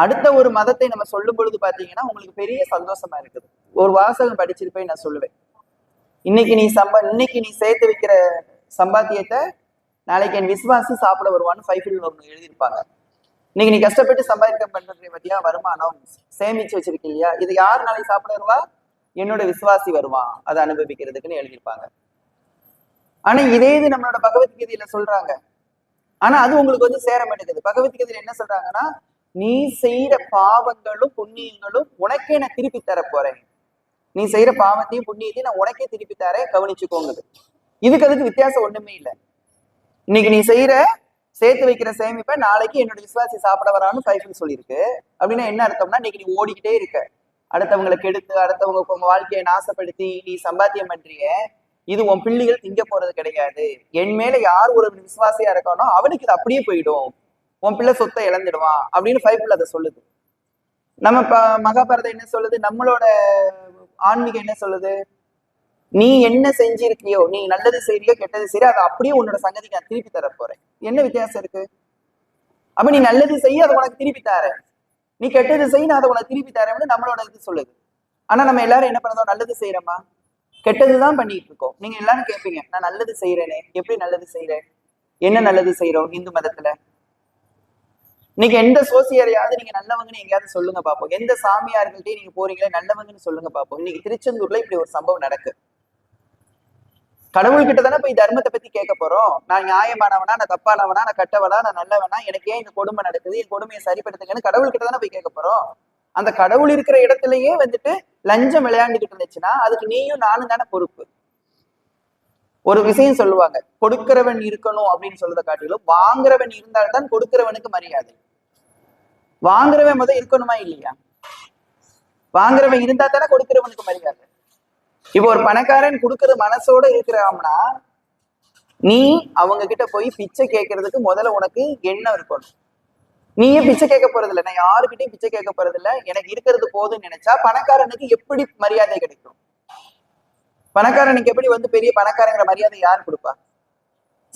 அடுத்த ஒரு மதத்தை நம்ம சொல்லும் பொழுது பாத்தீங்கன்னா உங்களுக்கு பெரிய சந்தோஷமா இருக்குது. ஒரு வாசகம் படிச்சிருப்பேன் நான் சொல்லுவேன். இன்னைக்கு நீ சம்பா இன்னைக்கு நீ சேர்த்து வைக்கிற சம்பாத்தியத்தை நாளைக்கு என் விசுவாசி சாப்பிட வருவான்னு ஃபைஃபில் ஒன்று எழுதியிருப்பாங்க. இன்னைக்கு நீ கஷ்டப்பட்டு சம்பாதிக்க பண்றது பத்தியா வருமானம் சேமிச்சு வச்சிருக்க இல்லையா? இது யார் நாளைக்கு சாப்பிட வருவா? என்னோட விசுவாசி வருவான் அதை அனுபவிக்கிறதுக்குன்னு எழுதியிருப்பாங்க. ஆனா இதே இது நம்மளோட பகவத்கீதையில சொல்றாங்க. ஆனா அது உங்களுக்கு வந்து சேர மாட்டேங்குது. பகவத்கீதையில என்ன சொல்றாங்கன்னா நீ செய்யற பாவங்களும் புண்ணியங்களும் உனக்கே நான் திருப்பி தர போறேன். நீ செய்யற பாவத்தையும் புண்ணியத்தையும் நான் உனக்கே திருப்பி தரேன். கவனிச்சுக்கோங்க. இதுக்கு அதுக்கு வித்தியாசம் ஒண்ணுமே இல்லை. இன்னைக்கு நீ செய்யற சேர்த்து வைக்கிற சேமிப்பை நாளைக்கு என்னோட விசுவாசி சாப்பிட வரான்னு பைபிள் சொல்லியிருக்கு. அப்படின்னா என்ன அர்த்தம்னா இன்னைக்கு நீ ஓடிக்கிட்டே இருக்க. அடுத்தவங்களை கெடுத்து அடுத்தவங்க உங்க வாழ்க்கையை நாசப்படுத்தி நீ சம்பாத்தியம் பண்றிய இது உன் பிள்ளைகள் திங்க போறது கிடையாது. என் மேல யார் ஒரு விசுவாசியா இருக்கானோ அவனுக்கு இது அப்படியே போயிடும். உன் பிள்ளை சொத்தை இழந்துடுவான் அப்படின்னு பைபிள் அதை சொல்லுது. நம்ம ப மகாபாரதம் என்ன சொல்லுது? நம்மளோட ஆன்மீகம் என்ன சொல்லுது? நீ என்ன செஞ்சிருக்கியோ நீ நல்லது செய்யறியோ கெட்டது செய்யறியோ அதை அப்படியே உன்னோட சங்கதிக்கு நான் திருப்பி தர போறேன். என்ன வித்தியாசம் இருக்கு? அப்ப நீ நல்லது செய்ய அதை உனக்கு திருப்பி தரேன். நீ கெட்டது செய்ய நான் அதை உனக்கு திருப்பி தரேன்னு நம்மளோட இது சொல்லுது. ஆனா நம்ம எல்லாரும் என்ன பண்ணதோ நல்லது செய்யறோமா கெட்டதுதான் பண்ணிட்டு இருக்கோம். நீங்க எல்லாரும் கேட்பீங்க நான் நல்லது செய்யறேனே எப்படி நல்லது செய்யறேன் என்ன நல்லது செய்யறோம் இந்து மதத்துல? இன்னைக்கு எந்த சோசியரையாவது நீங்க நல்லவங்கன்னு எங்கேயாவது சொல்லுங்க பாப்போம். எந்த சாமியார்கள்ட்டையும் நீங்க போறீங்களே நல்லவங்கன்னு சொல்லுங்க பாப்போம். இன்னைக்கு திருச்செந்தூர்ல இப்படி ஒரு சம்பவம் நடக்கு. கடவுள்கிட்ட தானே போய் தர்மத்தை பத்தி கேட்க போறோம். நான் நியாயமானவனா நான் தப்பானவனா நான் கட்டவனா நான் நல்லவனா எனக்கு ஏன் இந்த கொடுமை நடக்குது என் கொடுமையை சரிப்படுத்துங்கன்னு கடவுள்கிட்ட தானே போய் கேட்க போறோம். அந்த கடவுள் இருக்கிற இடத்துலயே வந்துட்டு லஞ்சம் விளையாண்டுகிட்டு இருந்துச்சுன்னா அதுக்கு நீயும் நானும் தானே பொறுப்பு. ஒரு விஷயம் சொல்லுவாங்க கொடுக்கிறவன் இருக்கணும் அப்படின்னு சொல்றதை காட்டிலும் வாங்குறவன் இருந்தால்தான் கொடுக்கிறவனுக்கு மரியாதை. வாங்குறவன் முதல் இருக்கணுமா இல்லையா? வாங்குறவன் இருந்தா தானே கொடுக்கிறவனுக்கு மரியாதை. இப்போ ஒரு பணக்காரன் கொடுக்கறது மனசோட இருக்கிறான்னா நீ அவங்க கிட்ட போய் பிச்சை கேட்கறதுக்கு முதல்ல உனக்கு எண்ணம் இருக்கணும். நீயே பிச்சை கேட்க போறது இல்லை நான் யாருக்கிட்டையும் பிச்சை கேட்க போறது இல்லை எனக்கு இருக்கிறது போதும்னு நினைச்சா பணக்காரனுக்கு எப்படி மரியாதை கிடைக்கும்? பணக்காரனுக்கு எப்படி வந்து பெரிய பணக்காரங்கிற மரியாதை யார் கொடுப்பா?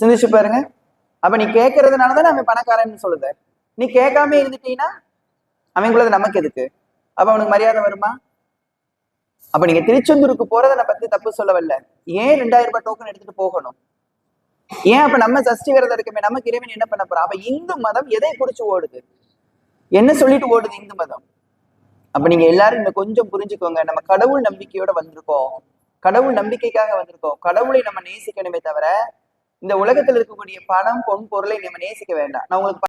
சிந்திச்சு பாருங்க. அப்ப நீ கேட்கறதுனாலதான் அவன் பணக்காரன்னு சொல்லுத. நீ கேட்காம இருந்துட்டீங்கன்னா அவங்களுது நமக்கு எதுக்கு? அப்ப அவனுக்கு மரியாதை வருமா? அப்ப நீங்க திருச்செந்தூருக்கு போறதை நான் பத்தி தப்பு சொல்ல வரல ஏன் ரெண்டாயிரம் ரூபாய் டோக்கன் எடுத்துட்டு போகணும்? ஏன் அப்ப நம்ம சஷ்டி விரதம் இருக்கமே நமக்கு இறைவன் என்ன பண்ண போறோம் அப்ப இந்து மதம் எதை குறிச்சு ஓடுது? என்ன சொல்லிட்டு ஓடுது இந்து மதம்? அப்ப நீங்க எல்லாரும் இன்னும் கொஞ்சம் புரிஞ்சுக்கோங்க. நம்ம கடவுள் நம்பிக்கையோட வந்திருக்கோம். கடவுள் நம்பிக்கைக்காக வந்திருக்கோம். கடவுளை நம்ம நேசிக்கணுமே தவிர இந்த உலகத்துல இருக்கக்கூடிய பணம் பொன் பொருளை நம்ம நேசிக்க வேண்டாம். நான் உங்களுக்கு